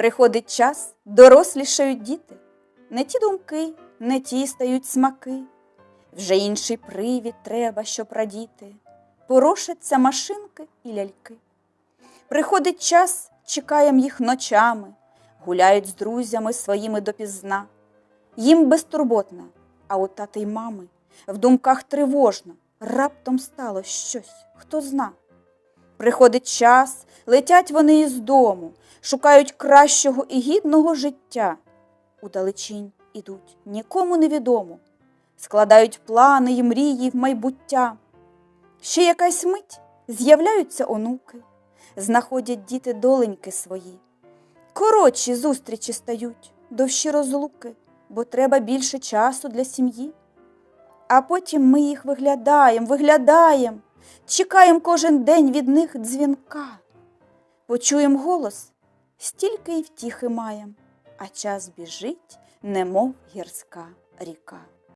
Приходить час, дорослішають діти, не ті думки, не ті стають смаки. Вже інший привід треба, щоб радіти, порошаться машинки і ляльки. Приходить час, чекаєм їх ночами, гуляють з друзями своїми допізна. Їм безтурботна, а у тати й мами в думках тривожно, раптом стало щось, хто зна. Приходить час, летять вони із дому, шукають кращого і гідного життя. Удалечінь ідуть нікому невідомо, складають плани й мрії в майбуття. Ще якась мить з'являються онуки, знаходять діти доленьки свої. Коротші зустрічі стають, довші розлуки, бо треба більше часу для сім'ї. А потім ми їх виглядаєм, виглядаєм, чекаєм кожен день від них дзвінка. Почуєм голос, стільки й втіхи маєм, а час біжить, немов гірська ріка.